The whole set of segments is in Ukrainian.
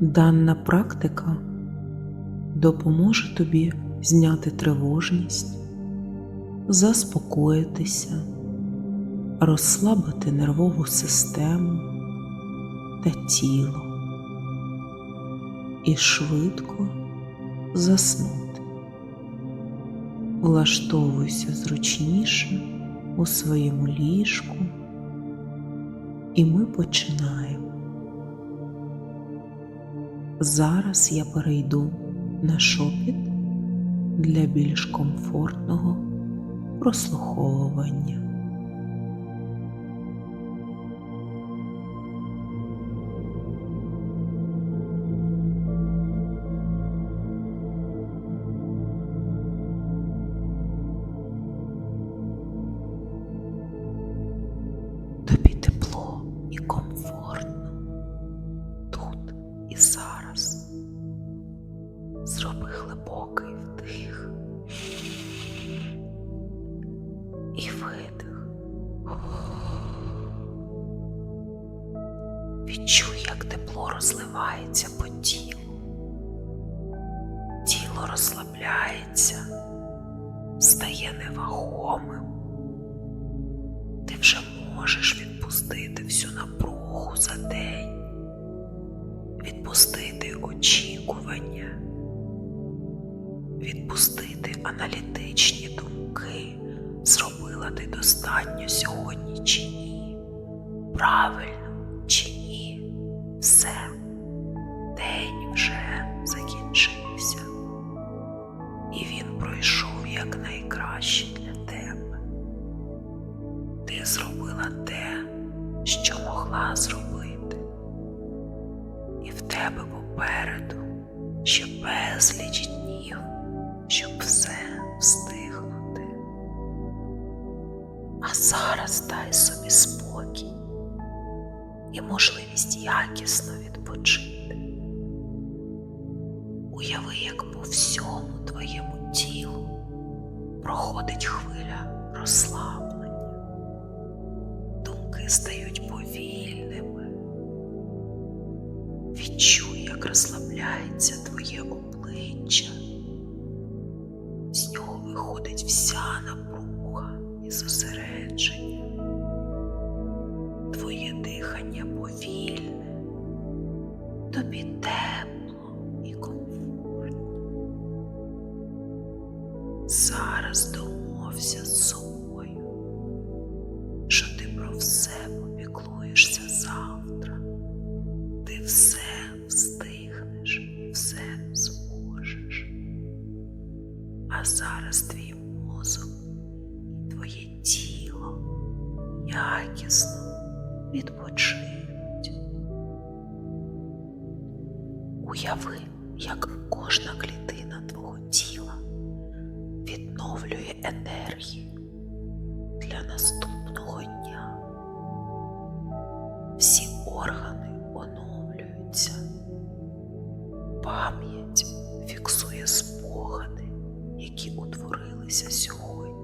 Дана практика допоможе тобі зняти тривожність, заспокоїтися, розслабити нервову систему та тіло і швидко заснути. Влаштовуйся зручніше у своєму ліжку, і ми починаємо. Зараз я перейду на шопіт для більш комфортного прослуховування. Тобі тепло і комфортно як тепло розливається по тілу. Тіло розслабляється, стає невагомим. Ти вже можеш відпустити всю напругу за день, відпустити очікування, відпустити аналітичні думки, зробила ти достатньо сьогодні чи ні, правильно день вже закінчився, і він пройшов якнайкраще для тебе. Ти зробила те, що могла зробити, і в тебе попереду ще безліч днів, щоб все встигнути. А зараз дай собі спокій і можливість якісно відпочити. Як по всьому твоєму тілу проходить хвиля розслаблення думки стають повільними. Відчуй, як розслабляється твоє обличчя. З нього виходить вся напруга і зосередження. Попіклуєшся завтра. Ти все встигнеш, все зможеш. А зараз твій мозок і твоє тіло якісно відпочинуть. Уяви, як кожна клітина твого тіла відновлює енергію для наступного дня. Всі органи оновлюються, пам'ять фіксує спогади, які утворилися сьогодні.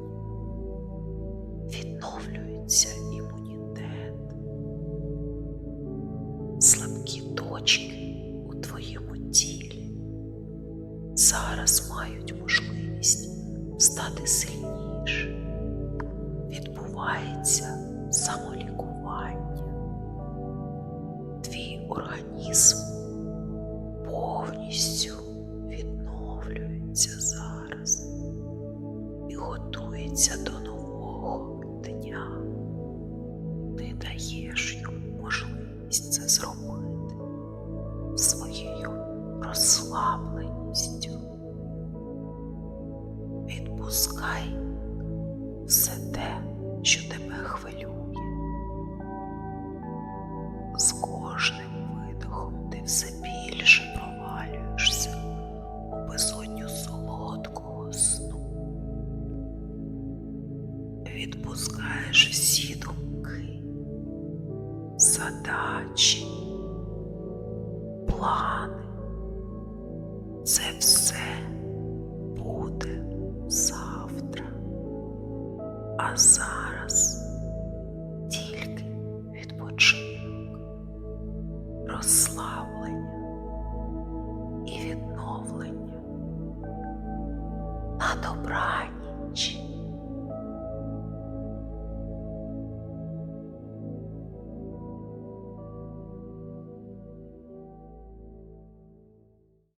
Відновлюється імунітет, слабкі точки у твоєму тілі зараз мають можливість стати сильніше відбувається самолікування. Організм повністю відновлюється зараз і готується до нового дня. Ти даєш йому можливість це зробити своєю розслабленістю. Відпускаєш всі думки, задачі, плани. Це все буде завтра. А зараз тільки відпочинок, розслаблення